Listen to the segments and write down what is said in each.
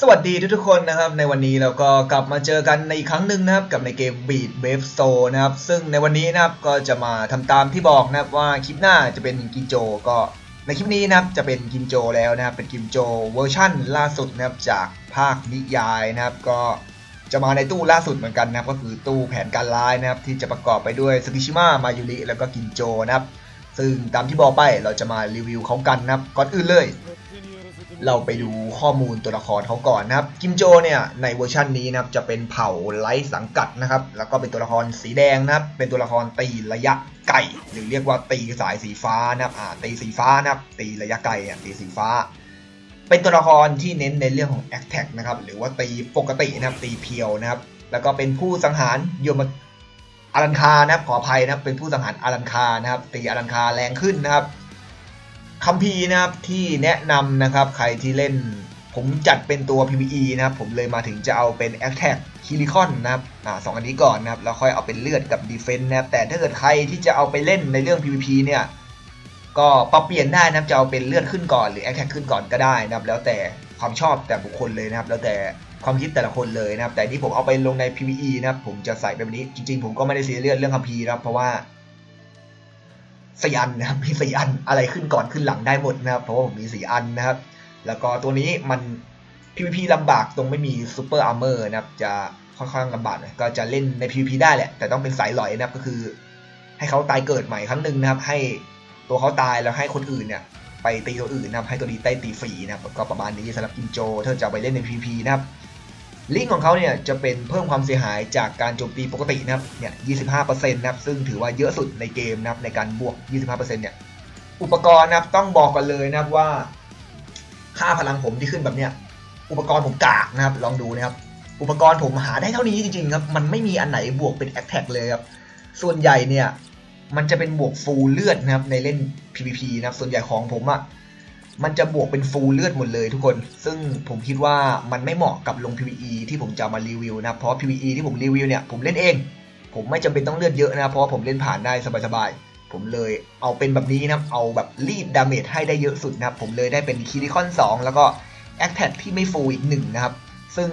สวัสดีทุกๆคนนะครับ ในวันนี้เราก็กลับมาเจอกันในอีกครั้งหนึ่งนะครับ กับในเกม Beat Wave s o นะครับ ซึ่งในวันนี้นะครับก็จะมาทำตามที่บอกนะครับว่าคลิปหน้าจะเป็นกินโจ ก็ในคลิปนี้นะครับจะเป็นกินโจแล้วนะครับเป็นกินโจเวอร์ชั่นล่าสุดนะครับจากภาคนิยายนะครับ ก็จะมาในตู้ล่าสุดเหมือนกันนะครับ ก็คือตู้แผนการร้ายนะครับ ที่จะประกอบไปด้วยสกิชิมะมายุริแล้วก็กินโจนะครับ ซึ่งตามที่บอกไปเราจะมารีวิวเขากันนะครับก่อนอื่นเลย เราไปดูข้อมูลตัวละครเขาก่อนนะครับกิมโจเนี่ยในเวอร์ชันนี้นะครับจะเป็นเผ่าไร้สังกัดนะครับแล้วก็เป็นตัวละครสีแดงนะครับเป็นตัวละครตีระยะไกลหรือเรียกว่าตีสายสีฟ้านะครับอ่าตีสีฟ้านะครับตีระยะไกลอ่ตีสีฟ้า เป็นตัวละครที่เน้นในเรื่องของ a t t a c k นะครับหรือว่าตีปกตินะครับตีเพียวนะครับแล้วก็เป็นผู้สังหารโยมอารันคานะครับขออภัยนะครับเป็นผู้สังหารอารันคานะครับตีอารันคาแรงขึ้นนะครับ คัมภีร์นะครับที่แนะนำนะครับใครที่เล่นผมจัดเป็นตัว PVE นะครับผมเลยมาถึงจะเอาเป็น Attack คิริคอนนะครับอ่าสองอันนี้ก่อนนะครับแล้วค่อยเอาเป็นเลือดกับ Defense นะครับแต่ถ้าเกิดใครที่จะเอาไปเล่นในเรื่อง PVP เนี่ยก็ปรับเปลี่ยนได้นะครับจะเอาเป็นเลือดขึ้นก่อนหรือ Attack ขึ้นก่อนก็ได้นะครับแล้วแต่ความชอบแต่บุคคลเลยนะครับ แล้วแต่ความคิดแต่ละคนเลยนะครับ แต่ที่ผมเอาไปลงใน PVE นะครับผมจะใส่แบบนี้จริง ๆ ผมก็ไม่ได้เสียเลือดเรื่องคัมภีร์นะครับเพราะว่า สี่อันนะครับมีสี่อันอะไรขึ้นก่อนขึ้นหลังได้หมดนะครับเพราะว่าผมมีสี่อันนะครับ แล้วก็ตัวนี้มัน PVP ลำบากตรงไม่มีซูเปอร์อาร์เมอร์นะครับจะค่อนข้างลำบากก็จะเล่นใน PVP ได้แหละ แต่ต้องเป็นสายหลอยนะครับก็คือ ให้เขาตายเกิดใหม่ครั้งหนึ่งนะครับ ให้ตัวเขาตายแล้วให้คนอื่นเนี่ยไปตีตัวอื่นนะครับให้ตัวนี้ได้ตีฟรีนะครับก็ประมาณนี้สำหรับกินโจถ้าจะไปเล่นใน PVP นะครับ ลิงก์ของเขาเนี่ยจะเป็นเพิ่มความเสียหายจากการโจมตีปกตินะครับเนี่ย25%นะครับซึ่งถือว่าเยอะสุดในเกมนะครับในการบวก 25%เนี่ยอุปกรณ์นะครับต้องบอกกันเลยนะครับว่า ค่าพลังผมที่ขึ้นแบบเนี้ยอุปกรณ์ผมกากนะครับลองดูนะครับอุปกรณ์ผมหาได้เท่านี้จริงๆครับมันไม่มีอันไหนบวกเป็นแอคแท็กเลยครับส่วนใหญ่เนี่ยมันจะเป็นบวกฟูลเลือดนะครับในเล่น PVP นะครับส่วนใหญ่ของผมอะ มันจะบวกเป็นฟูลเลือดหมดเลยทุกคน ซึ่งผมคิดว่ามันไม่เหมาะกับลง PVE ที่ผมจะมารีวิวนะครับเพราะ PVE ที่ผมรีวิวเนี่ยผมเล่นเอง ผมไม่จำเป็นต้องเลือดเยอะนะครับเพราะผมเล่นผ่านได้สบายๆ ผมเลยเอาเป็นแบบนี้นะครับเอาแบบรีดดาเมจให้ได้เยอะสุดนะครับผมเลยได้เป็นคิริคอน 2 แล้วก็แอคแท็กที่ไม่ฟูลอีกหนึ่งนะครับ ซึ่ง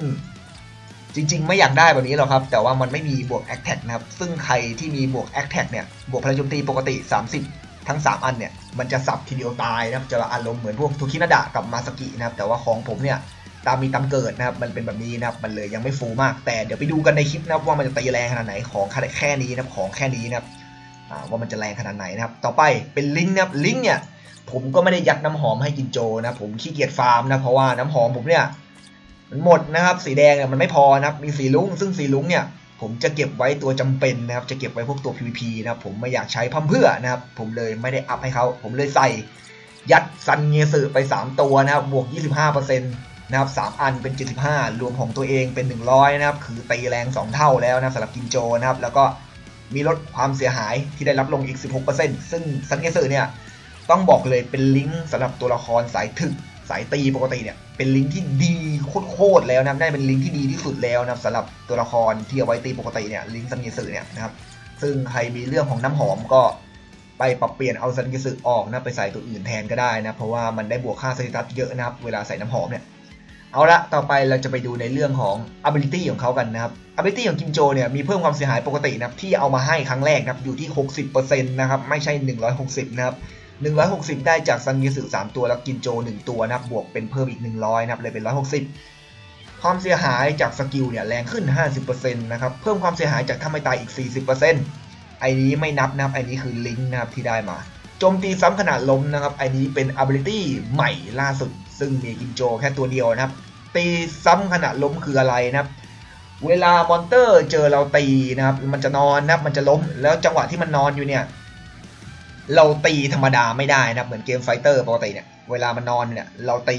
จริงๆ ไม่อยากได้แบบนี้หรอกครับ แต่ว่ามันไม่มีบวกแอคแท็กนะครับ ซึ่งใครที่มีบวกแอคแท็กเนี่ย บวกพลังโจมตีปกติ 30 ทั้ง 3 อันเนี่ย มันจะสับทีเดียวตายนะครับจะอารมณ์เหมือนพวกทูคินาดะกับมาสกินะครับ แต่ว่าของผมเนี่ยตามมีตามเกิดนะครับ มันเป็นแบบนี้นะครับ มันเลยยังไม่ฟูมาก แต่เดี๋ยวไปดูกันในคลิปนะครับว่ามันจะตีแรงขนาดไหนของแค่นี้นะครับ ของแค่นี้นะครับว่ามันจะแรงขนาดไหนนะครับ ต่อไปเป็นลิงก์นะครับลิงก์เนี่ยผมก็ไม่ได้ยัดน้ำหอมให้กินโจนะผมขี้เกียจฟาร์มนะเพราะว่าน้ำหอมผมเนี่ยมันหมดนะครับ สีแดงเนี่ยมันไม่พอนะครับ มีสีลุ้งซึ่งสีลุ้งเนี่ย ผมจะเก็บไว้ตัวจำเป็นนะครับ จะเก็บไว้พวกตัว PVP นะครับ ผมไม่อยากใช้พัมเพื่อนะครับ ผมเลยไม่ได้อัพให้เขาผมเลยใส่ ยัดซันเงียสึไป 3 ตัวนะครับ บวก 25%นะครับ3อันเป็น 75 รวมของตัวเองเป็น 100 นะครับ คือตีแรง 2 เท่าแล้วนะสำหรับกินโจนะครับ แล้วก็มีลดความเสียหายที่ได้รับลงอีก 16%ซึ่งซันเงียสึเนี่ยต้องบอกเลยเป็นลิงก์สำหรับตัวละครสายถึก สายตีปกติเนี่ยเป็นลิงก์ที่ดีโคตรแล้วนะได้เป็นลิงก์ที่ดีที่สุดแล้วนะสำหรับตัวละครที่เอาไว้ตีปกติเนี่ยลิงก์ซันเกสึเนี่ยนะครับซึ่งใครมีเรื่องของน้ำหอมก็ไปปรับเปลี่ยนเอาซันเกสึออกนะไปใส่ตัวอื่นแทนก็ได้นะเพราะว่ามันได้บวกค่าสถิตัสเยอะนะครับเวลาใส่น้ำหอมเนี่ยเอาละต่อไปเราจะไปดูในเรื่องของ ability ของเขากันนะครับ ability ของกิมโจเนี่ยมีเพิ่มความเสียหายปกตินะครับที่เอามาให้ครั้งแรกนะครับอยู่ที่ 60%นะครับไม่ใช่ 160 นะครับ 160 ได้จากซันเยสึ3ตัวแล้วกินโจ 1 ตัวนะครับบวกเป็นเพิ่มอีก 100นะครับเลยเป็น 160 ความเสียหายจากสกิลเนี่ยแรงขึ้น 50%นะครับเพิ่มความเสียหายจากถ้าไม่ตายอีก 40%ไอ้นี้ไม่นับนะครับไอ้นี้คือลิงก์นะครับที่ได้มาโจมตีซ้ำขนาดล้มนะครับไอ้นี้เป็น ability ใหม่ล่าสุด ซึ่งมีกินโจแค่ตัวเดียวนะครับ ตีซ้ำขณะล้มคืออะไรนะครับ เวลามอนเตอร์เจอเราตีนะครับมันจะนอนนะครับมันจะล้มแล้วจังหวะที่มันนอนอยู่เนี่ย เราตีธรรมดาไม่ได้นะเหมือนเกมไฟเตอร์ปกติเนี่ยเวลามันนอนเนี่ยเราตี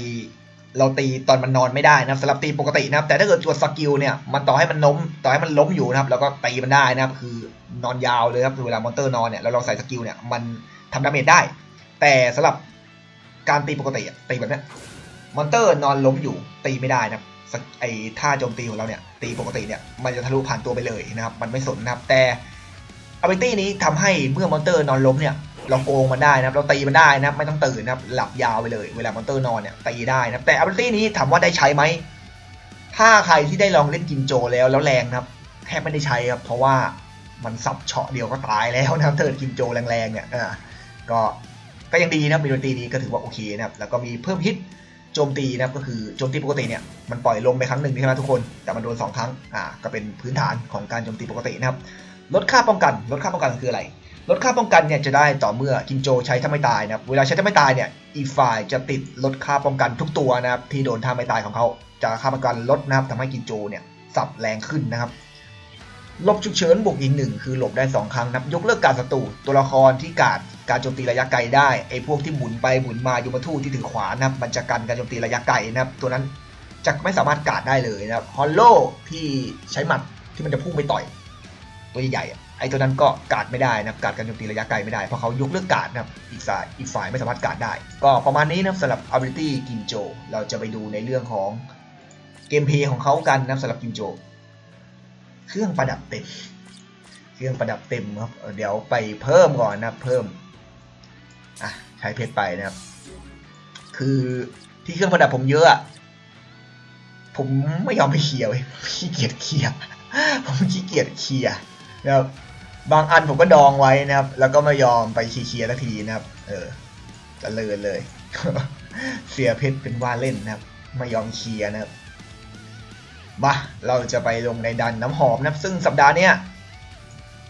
เราตีตอนมันนอนไม่ได้นะครับสำหรับตีปกตินะครับ แต่ถ้าเกิดตัวสกิลเนี่ยมันต่อให้มันล้มต่อให้มันล้มอยู่นะครับเราก็ตีมันได้นะครับคือนอนยาวเลยครับคือเวลามอนเตอร์นอนเนี่ยแล้วเราใส่สกิลเนี่ยมันทำดาเมจได้ แต่สำหรับการตีปกติตีแบบนี้มอนเตอร์นอนล้มอยู่ตีไม่ได้นะครับสกไอ้ท่าโจมตีของเราเนี่ยตีปกติเนี่ยมันจะทะลุผ่านตัวไปเลยนะครับมันไม่สนนะครับแต่ ability นี้ทำให้เมื่อมอนเตอร์นอนล้มเนี่ย เราโกงมันได้นะครับเราตีมันได้นะครับไม่ต้องตื่นนะครับหลับยาวไปเลย เวลามอนเตอร์นอนเนี่ยตีได้นะครับแต่ ability นี้ถามว่าได้ใช้ไหมถ้าใครที่ได้ลองเล่นกินโจแล้วแล้วแรงนะครับแทบไม่ได้ใช้ครับเพราะว่ามันสับเฉาะเดียวก็ตายแล้วนะครับเทิร์นกินโจแรงๆเนี่ยอ่าก็ก็ยังดีนะครับมีดนตรีดีก็ถือว่าโอเคนะครับแล้วก็มีเพิ่มฮิตโจมตีนะครับก็คือโจมตีปกติเนี่ยมันปล่อยลมไปครั้งหนึ่งใช่ไหมทุกคน แต่มันโดนสองครั้งอ่าก็เป็นพื้นฐานของการโจมตีปกตินะครับลดค่าป้องกันลดค่าป้องกันคืออะไร ลดค่าป้องกันเนี่ยจะได้ต่อเมื่อกินโจใช้ถ้าไม่ตายนะครับ เวลาใช้ถ้าไม่ตายเนี่ยอีกฝ่ายจะติดลดค่าป้องกันทุกตัวนะครับที่โดนท่าไม่ตายของเขาจะค่าป้องกันลดนะครับทำให้กินโจเนี่ยสับแรงขึ้นนะครับหลบฉุกเฉินบวกอีกหนึ่งคือหลบได้ 2 ครั้งนับยกเลิกการศัตรูตัวละครที่การการโจมตีระยะไกลได้ไอ้พวกที่หมุนไปหมุนมาโยมทูที่ถือขวานนะครับมันจะกันการโจมตีระยะไกลนะครับ ตัวนั้นจะไม่สามารถกาดได้เลยนะครับฮอลโลที่ใช้หมัดที่มันจะพุ่งไปต่อย ตัวใหญ่ๆ อะไอ้ตัวนั้นก็การดไม่ได้นะการดการโจมตีระยะไกลไม่ได้ เพราะเขายกเลิกการดนะครับอีกฝ่ายอีกฝ่ายไม่สามารถการดได้ ก็ประมาณนี้นะสำหรับ ability กินโจ เราจะไปดูในเรื่องของเกมเพลย์ของเขากันนะสำหรับกินโจ เครื่องประดับเต็ม เครื่องประดับเต็มครับ เดี๋ยวไปเพิ่มก่อนนะเพิ่มอะใช้เพชรไปนะครับ คือที่เครื่องประดับผมเยอะอะผมไม่ยอมไปเคลียร์เว้ยขี้เกียจเคลียร์ผมขี้เกียจเคลียร์นะครับ บางอันผมก็ดองไว้นะครับ แล้วก็ไม่ยอมไปเคลียร์สักทีนะครับ เออจะเลินเลย เสียเพชรเป็นว่าเล่นนะครับ ไม่ยอมเคลียร์นะครับมาเราจะไปลงในดันน้ำหอมนะครับ ซึ่งสัปดาห์เนี้ย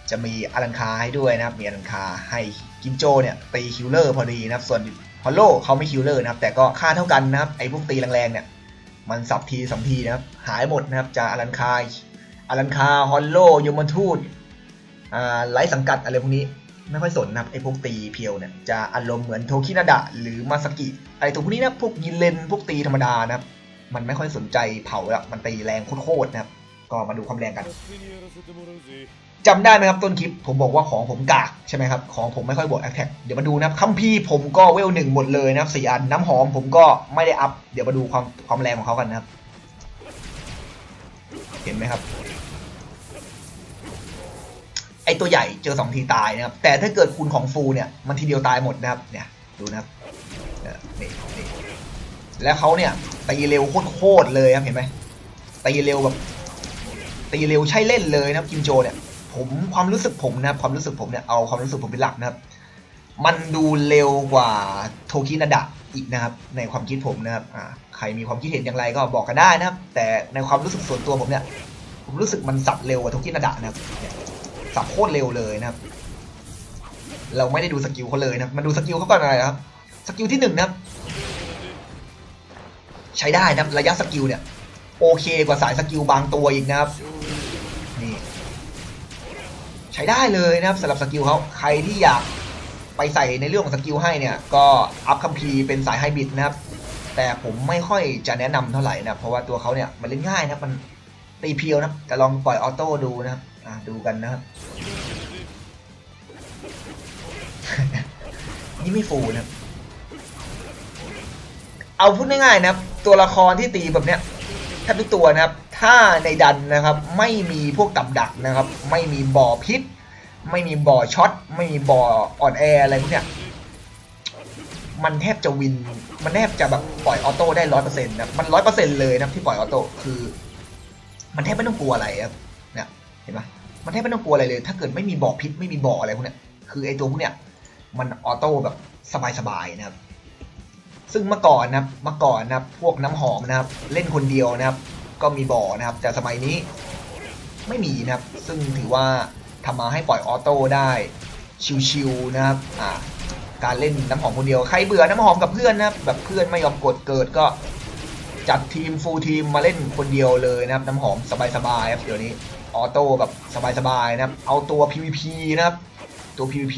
จะมีอลันคาให้ด้วยนะครับ มีอลันคาให้กินโจเนี่ยตีคิวเลอร์พอดีนะครับ ส่วนฮอลโลเขาไม่คิวเลอร์นะครับ แต่ก็ค่าเท่ากันนะครับ ไอ้พวกตีแรงๆเนี่ย มันสับทีสองทีนะครับ หายหมดนะครับจากอลันคาอลันคาฮอลโลยมทูต ไร้สังกัดอะไรพวกนี้ไม่ค่อยสนนะครับไอ้พวกตีเพียวเนี่ยจะอารมณ์เหมือนโทคินาดะหรือมาสกิอะไรตัวพวกนี้นะพวกยินเลนพวกตีธรรมดานะครับมันไม่ค่อยสนใจเผาแล้วมันตีแรงโคตรนะครับก็มาดูความแรงกันจำได้ไหมครับต้นคลิปผมบอกว่าของผมกากใช่ไหมครับของผมไม่ค่อยบวกแอคแท็กเดี๋ยวมาดูนะครับคัมภีร์ผมก็เวลหนึ่งหมดเลยนะครับสี่อันน้ำหอมผมก็ไม่ได้อัพเดี๋ยวมาดูความความแรงของเขากันนะครับ เห็นไหมครับ ไอตัวใหญ่เจอสองทีตายนะครับ แต่ถ้าเกิดคูณของฟูเนี่ยมันทีเดียวตายหมดนะครับ เนี่ยดูนะครับเนี่ยนี่แล้วเขาเนี่ยตีเร็วโคตรเลยครับเห็นไหมตีเร็วแบบตีเร็วใช่เล่นเลยนะครับกิมโจเนี่ย ผมความรู้สึกผมนะครับ ความรู้สึกผมเนี่ยเอาความรู้สึกผมเป็นหลักนะครับ มันดูเร็วกว่าโทคินาดะอีกนะครับ ในความคิดผมนะครับอ่าใครมีความคิดเห็นอย่างไรก็บอกกันได้นะครับ แต่ในความรู้สึกส่วนตัวผมเนี่ย ผมรู้สึกมันสับเร็วกว่าโทคินาดะนะครับ สับโคตรเร็วเลยนะครับ เราไม่ได้ดูสกิลเขาเลยนะครับมาดูสกิลเขาก่อนอะไรครับ สกิลที่หนึ่งนะครับ ใช้ได้นะระยะสกิลเนี่ย โอเคกว่าสายสกิลบางตัวอีกนะครับนี่ใช้ได้เลยนะครับสำหรับสกิลเขาใครที่อยากไปใส่ในเรื่องของสกิลให้เนี่ย ก็อัพคัมภีเป็นสายไฮบริดนะครับ แต่ผมไม่ค่อยจะแนะนำเท่าไหร่นะเพราะว่าตัวเขาเนี่ยมันเล่นง่ายนะมันตีเพียวนะแต่ลองปล่อยออโต้ดูนะครับ อ่าดูกันนะครับ นี่ไม่ฟูนะครับเอาพูดง่ายๆนะครับ ตัวละครที่ตีแบบเนี้ยแทบทุกตัวนะครับ ถ้าในดันนะครับ ไม่มีพวกกับดักนะครับ ไม่มีบ่อพิษ ไม่มีบ่อช็อต ไม่มีบ่ออ่อนแออะไรพวกเนี้ยมันแทบจะวิน มันแทบจะแบบปล่อยออโต้ได้ร้อยเปอร์เซ็นต์นะ มันร้อยเปอร์เซ็นต์เลยนะที่ปล่อยออโต้ คือ มันแทบไม่ต้องกลัวอะไรครับ เห็นไหมมันแทบไม่ต้องกลัวอะไรเลย ถ้าเกิดไม่มีบ่อพิษไม่มีบ่ออะไรพวกเนี้ยคือไอ้ตัวพวกเนี้ยมันออโต้แบบสบายๆนะครับ ซึ่งเมื่อก่อนนะครับเมื่อก่อนนะครับพวกน้ำหอมนะครับ เล่นคนเดียวนะครับ ก็มีบ่อนะครับ แต่สมัยนี้ไม่มีนะครับ ซึ่งถือว่าทำมาให้ปล่อยออโต้ได้ชิวๆนะครับอ่าการเล่นน้ำหอมคนเดียวใครเบื่อน้ำหอมกับเพื่อนนะครับแบบเพื่อนไม่ยอมกดเกิดก็จัดทีมฟูลทีมมาเล่นคนเดียวเลยนะครับ น้ำหอมสบายๆครับเดี๋ยวนี้ ออโต้แบบสบายๆนะครับ เอาตัว PVP นะครับ ตัว PVP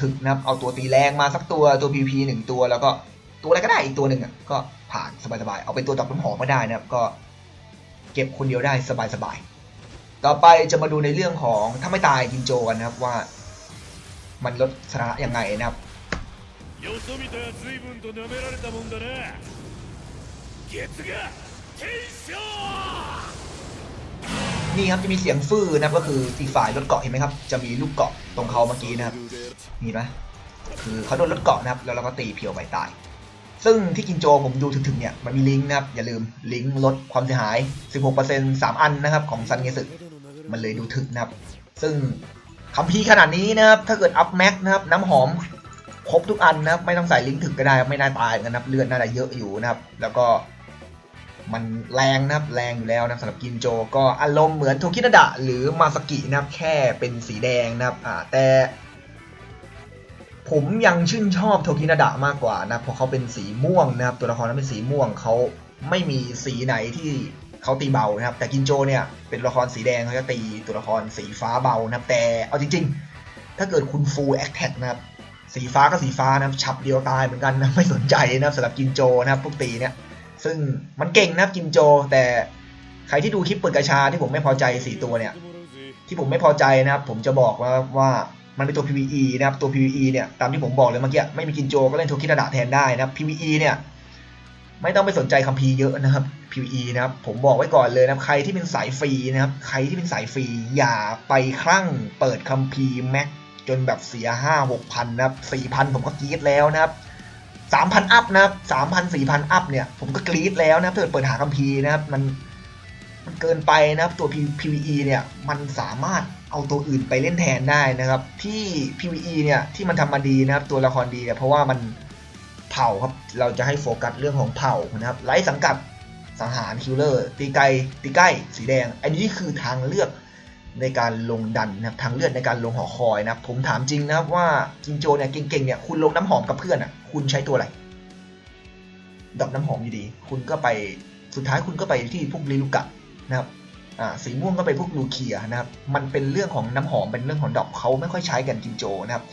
ถึกๆนะครับ เอาตัวตีแรงมาสักตัว ตัว PVP หนึ่งตัว แล้วก็ตัวอะไรก็ได้อีกตัวหนึ่งอ่ะ ก็ผ่านสบายๆ เอาเป็นตัวดอกน้ำหอมมาได้นะครับ ก็เก็บคนเดียวได้สบายๆ ต่อไปจะมาดูในเรื่องของถ้าไม่ตายกินโจกันนะครับว่า มันลดสถานะยังไงนะครับ よそ見たら随分と舐められたもんだな月が天章 นี่ครับจะมีเสียงฟื้นนะครับก็คือตีฝ่ายรถเกาะเห็นไหมครับ จะมีลูกเกาะตรงเขาเมื่อกี้นะครับนี่ไหมคือเขาโดนรถเกาะนะครับ แล้วเราก็ตีเพียวไปตาย ซึ่งที่กินโจผมดูถึงๆเนี่ยมันมีลิงก์นะครับ อย่าลืมลิงก์ลดความเสียหาย 16% 3 อันนะครับ ของซันเงสึมันเลยดูถึกนะครับ ซึ่งคัมภีขนาดนี้นะครับ ถ้าเกิดอัพแม็กนะครับ น้ำหอมครบทุกอันนะครับ ไม่ต้องใส่ลิงก์ถึกก็ได้ ไม่น่าตายนกันนะครับ เลือดน่าจะเยอะอยู่นะครับ แล้วก็ มันแรงนะครับแรงอยู่แล้วนะสำหรับกินโจก็อารมณ์เหมือนโทคินาดะหรือมาสกินะครับแค่เป็นสีแดงนะครับอ่าแต่ ผมยังชื่นชอบโทคินาดะมากกว่านะเพราะเขาเป็นสีม่วงนะครับตัวละครนั้นเป็นสีม่วงเขาไม่มีสีไหนที่เขาตีเบานะครับ แต่กินโจเนี่ยเป็นละครสีแดงเขาจะตีตัวละครสีฟ้าเบานะครับ แต่เอาจริง ๆ ถ้าเกิดคุณฟูลแอคแท็กนะครับสีฟ้าก็สีฟ้านะครับฉับเดียวตายเหมือนกันนะไม่สนใจนะครับสำหรับกินโจนะครับพวกตีเนี่ย ซึ่งมันเก่งนะครับกิมโจ แต่ใครที่ดูคลิปเปิดกระชาที่ผมไม่พอใจสี่ตัวเนี่ย ที่ผมไม่พอใจนะครับ ผมจะบอกว่าว่ามันเป็นตัว PVE นะครับตัว PVE เนี่ยตามที่ผมบอกเลยเมื่อกี้ไม่มีกินโจก็เล่นโทคินาดะแทนได้นะครับ PVE เนี่ยไม่ต้องไปสนใจคัมภีร์เยอะนะครับ PVE นะครับผมบอกไว้ก่อนเลยนะครับใครที่เป็นสายฟรีนะครับใครที่เป็นสายฟรีอย่าไปคลั่งเปิดคัมภีร์แม็กจนแบบเสียห้าหกพันนะครับสี่พันผมก็กีดแล้วนะครับ สามพันอัพนะครับสามพันสี่พันอัพเนี่ย ผมก็กรี๊ดแล้วนะครับถ้าเกิดเปิดหาคัมภีร์นะครับ มันมันเกินไปนะครับตัว PVE เนี่ย มันสามารถเอาตัวอื่นไปเล่นแทนได้นะครับ ที่ PVE เนี่ยที่มันทำมาดีนะครับ ตัวละครดีเนี่ยเพราะว่ามันเผ่าครับเราจะให้โฟกัสเรื่องของเผ่านะครับไร้สังกัดสังหารคิลเลอร์ตีไกลตีใกล้สีแดง อันนี้คือทางเลือก ในการลงดันนะครับทางเลือกในการลงหอคอยนะครับผมถามจริงนะครับว่าจินโจเนี่ยเก่งๆเนี่ยคุณลงน้ำหอมกับเพื่อนอะคุณใช้ตัวอะไรดอกน้ำหอมอยู่ดี คุณก็ไปสุดท้ายคุณก็ไปที่พวกลิลูกะนะครับอ่าสีม่วงก็ไปพวกลูเคียนะครับมันเป็นเรื่องของน้ำหอมเป็นเรื่องของดอกเขาไม่ค่อยใช้กันจินโจนะครับ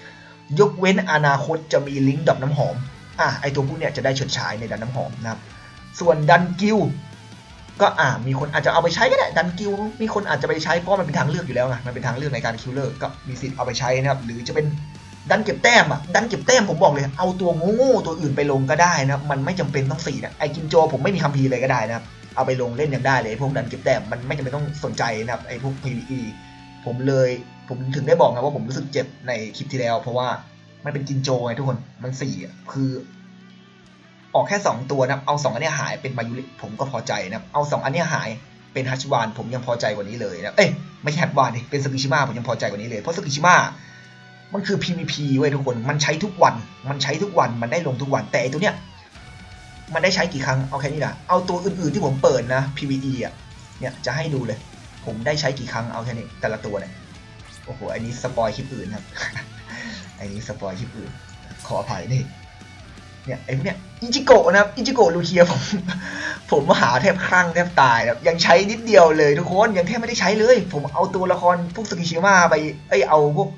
ยกเว้นอนาคตจะมีลิงก์ดอกน้ำหอมอ่าไอตัวพวกเนี้ยจะได้ชดใช้ในดันน้ำหอมนะครับส่วนดันกิล ก็อ่ามีคนอาจจะเอาไปใช้ก็ได้ดันกิลมีคนอาจจะไปใช้เพราะมันเป็นทางเลือกอยู่แล้วไงมันเป็นทางเลือกในการคิลเลอร์ก็มีสิทธิ์เอาไปใช้นะครับหรือจะเป็นดันเก็บแต้มอะดันเก็บแต้มผมบอกเลยเอาตัวโง่ๆตัวอื่นไปลงก็ได้นะมันไม่จำเป็นต้องสี่นะไอ้กินโจผมไม่มีคัมภีร์เลยก็ได้นะครับเอาไปลงเล่นยังได้เลยพวกดันเก็บแต้มมันไม่จำเป็นต้องสนใจนะครับไอ้พวก PVE ผมเลยผมถึงได้บอกนะว่าผมรู้สึกเจ็บในคลิปที่แล้ว เพราะว่ามันเป็นจินโจไงทุกคนมันสี่อะคือ ออกแค่ 2 ตัวนะครับ เอา 2 อันเนี้ยหายเป็นมายุริผมก็พอใจนะครับ เอา 2 อันเนี้ยหายเป็นฮัชวานผมยังพอใจกว่านี้เลยนะเอ้ยไม่ใช่ฮัชวานดิเป็นสกิชิมะผมยังพอใจกว่านี้เลย เพราะสกิชิมะมันคือ PVP เว้ยทุกคน มันใช้ทุกวัน มันใช้ทุกวัน มันได้ลงทุกวัน แต่ไอตัวเนี้ยมันได้ใช้กี่ครั้ง เอาแค่นี้นะเอาตัวอื่นๆที่ผมเปิดนะ PVE อะ เนี่ยจะให้ดูเลย ผมได้ใช้กี่ครั้ง เอาแค่นี้ แต่ละตัวเนี่ย โอ้โห อันนี้สปอยคลิปอื่นครับ อันนี้สปอยคลิปอื่น ขออภัยนี่ เนี่ยไอ้พวกเนี่ย อิจิโกะนะครับอิจิโกะลูเคียผมผมหาแทบคลั่งแทบตายนะครับยังใช้นิดเดียวเลยทุกคนยังแทบไม่ได้ใช้เลย ผมเอาตัวละครพวกสกิชิมะไปเอ้ยเอาพวก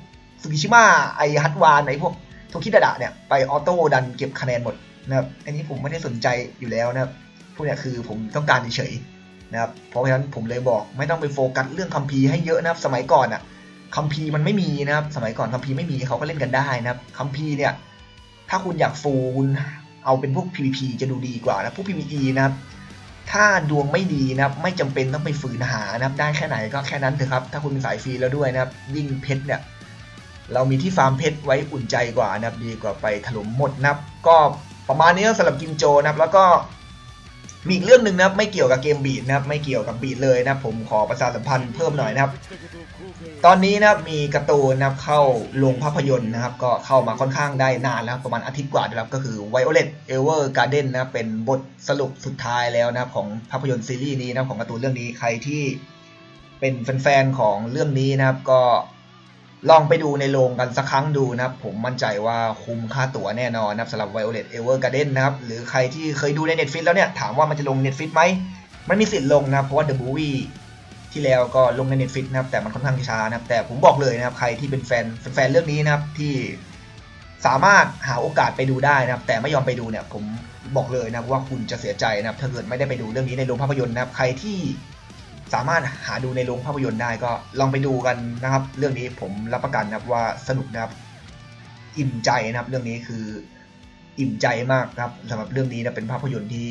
สกิชิมะไอฮัตวานไอพวกโทคิดะดะเนี่ยไปออโต้ดันเก็บคะแนนหมดนะครับอันนี้ผมไม่ได้สนใจอยู่แล้วนะครับพวกเนี้ยคือผมต้องการเฉยๆนะครับเพราะฉะนั้นผมเลยบอกไม่ต้องไปโฟกัสเรื่องคัมภีร์ให้เยอะนะครับสมัยก่อนอะคัมภีร์มันไม่มีนะครับ สมัยก่อนคัมภีร์ไม่มีเขาก็เล่นกันได้นะครับคัมภีร์เนี่ยถ้าคุณอยากฟูคุณ เอาเป็นพวก PVP จะดูดีกว่านะพวก PVE นะครับถ้าดวงไม่ดีนะครับ ไม่จำเป็นต้องไปฝืนหานะครับ ได้แค่ไหนก็แค่นั้นเถอะครับ ถ้าคุณเป็นสายฟรีแล้วด้วยนะครับ ยิ่งเพชรเนี่ย เรามีที่ฟาร์มเพชรไว้อุ่นใจกว่านะครับ ดีกว่าไปถล่มหมดนะครับ ก็ประมาณนี้สำหรับกิมโจนะครับ แล้วก็ มีอีกเรื่องหนึ่งนะครับไม่เกี่ยวกับเกมบีดนะครับไม่เกี่ยวกับบีดเลยนะครับผมขอประชาสัมพันธ์เพิ่มหน่อยนะครับ ตอนนี้นะครับมีการ์ตูนนะครับเข้าโรงภาพยนตร์นะครับ ก็เข้ามาค่อนข้างได้นานแล้วประมาณอาทิตย์กว่าแล้วครับก็คือ Violet Evergarden นะครับเป็นบทสรุปสุดท้ายแล้วนะครับของภาพยนตร์ซีรีส์นี้นะครับของการ์ตูนเรื่องนี้ใครที่เป็นแฟนๆของเรื่องนี้นะครับก็ ลองไปดูในโรงกันสักครั้งดูนะครับ ผมมั่นใจว่าคุ้มค่าตั๋วแน่นอนนะครับสำหรับ Violet Evergarden นะครับ หรือใครที่เคยดูใน Netflix แล้วเนี่ย ถามว่ามันจะลง Netflix ไหม มันมีสิทธิ์ลงนะครับ เพราะว่า The Movie ที่แล้วก็ลงใน Netflix นะครับ แต่มันค่อนข้างช้านะครับ แต่ผมบอกเลยนะครับ ใครที่เป็นแฟนแฟนเรื่องนี้นะครับที่สามารถหาโอกาสไปดูได้นะครับ แต่ไม่ยอมไปดูเนี่ยผมบอกเลยนะว่าคุณจะเสียใจนะครับถ้าเกิดไม่ได้ไปดูเรื่องนี้ในโรงภาพยนตร์นะครับ ใครที่ สามารถหาดูในโรงภาพยนตร์ได้ก็ลองไปดูกันนะครับ เรื่องนี้ผมรับประกันนะครับว่าสนุกนะครับ อิ่มใจนะครับ เรื่องนี้คืออิ่มใจมากนะครับสำหรับเรื่องนี้นะเป็นภาพยนตร์ที่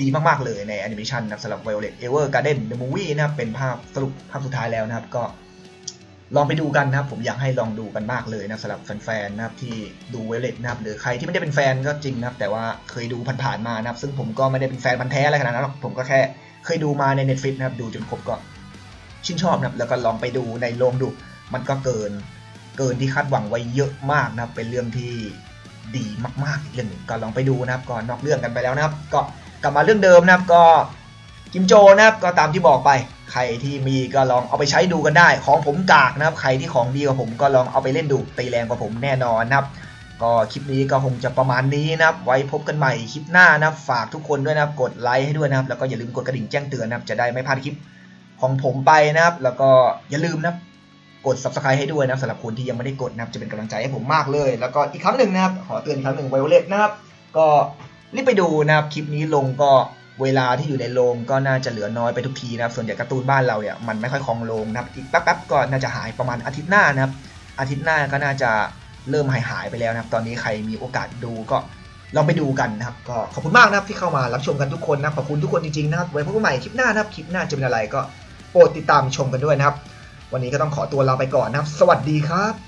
ดีมากๆเลยในแอนิเมชันนะครับสำหรับ Violet Evergarden The Movie นะครับเป็นภาพสรุปภาพสุดท้ายแล้วนะครับ ก็ลองไปดูกันนะครับ ผมอยากให้ลองดูกันมากเลยนะสำหรับแฟนๆนะครับที่ดูเวลเลตนะครับหรือใครที่ไม่ได้เป็นแฟนก็จริงนะครับ แต่ว่าเคยดูผ่านๆมานะครับ ซึ่งผมก็ไม่ได้เป็นแฟนพันธุ์แท้อะไรขนาดนั้นหรอกผมก็แค่ เคยดูมาใน Netflix นะครับดูจนครบก็ชื่นชอบนะครับแล้วก็ลองไปดูในโรงดู มันก็เกินเกินที่คาดหวังไว้เยอะมากนะครับเป็นเรื่องที่ดีมากๆอีกเรื่องหนึ่งก็ลองไปดูนะครับก่อนนอกเรื่องกันไปแล้วนะครับ ก็กลับมาเรื่องเดิมนะครับก็กิมโจนะครับก็ตามที่บอกไป ใครที่มีก็ลองเอาไปใช้ดูกันได้ ของผมกากนะครับ ใครที่ของดีกว่าผมก็ลองเอาไปเล่นดูตีแรงกว่าผมแน่นอนนะครับ ก็คลิปนี้ก็คงจะประมาณนี้นะครับ ไว้พบกันใหม่คลิปหน้านะครับ ฝากทุกคนด้วยนะครับ กดไลค์ให้ด้วยนะครับ แล้วก็อย่าลืมกดกระดิ่งแจ้งเตือนนะครับ จะได้ไม่พลาดคลิปของผมไปนะครับ แล้วก็อย่าลืมนะครับ กด subscribe ให้ด้วยนะครับสำหรับคนที่ยังไม่ได้กดนะครับ จะเป็นกำลังใจให้ผมมากเลย แล้วก็อีกครั้งหนึ่งนะครับ ขอเตือนอีกครั้งหนึ่งไวโอเลตนะครับ ก็รีบไปดูนะครับ คลิปนี้ลงก็เวลาที่อยู่ในโรงก็น่าจะเหลือน้อยไปทุกทีนะครับ ส่วนใหญ่การ์ตูนบ้านเราเนี่ยมันไม่ค่อยคลองโรงนะครับ อีกแป๊บๆก็น่าจะหายประมาณอาทิตย์หน้านะครับ อาทิตย์หน้าก็น่าจะ เริ่มหายหายไปแล้วนะครับ ตอนนี้ใครมีโอกาสดูก็ลองไปดูกันนะครับ ก็ขอบคุณมากนะครับที่เข้ามารับชมกันทุกคนนะขอบคุณทุกคนจริงๆนะครับไว้พบกันใหม่คลิปหน้านะครับคลิปหน้าจะเป็นอะไรก็โปรดติดตามชมกันด้วยนะครับ วันนี้ก็ต้องขอตัวลาไปก่อนนะครับ สวัสดีครับ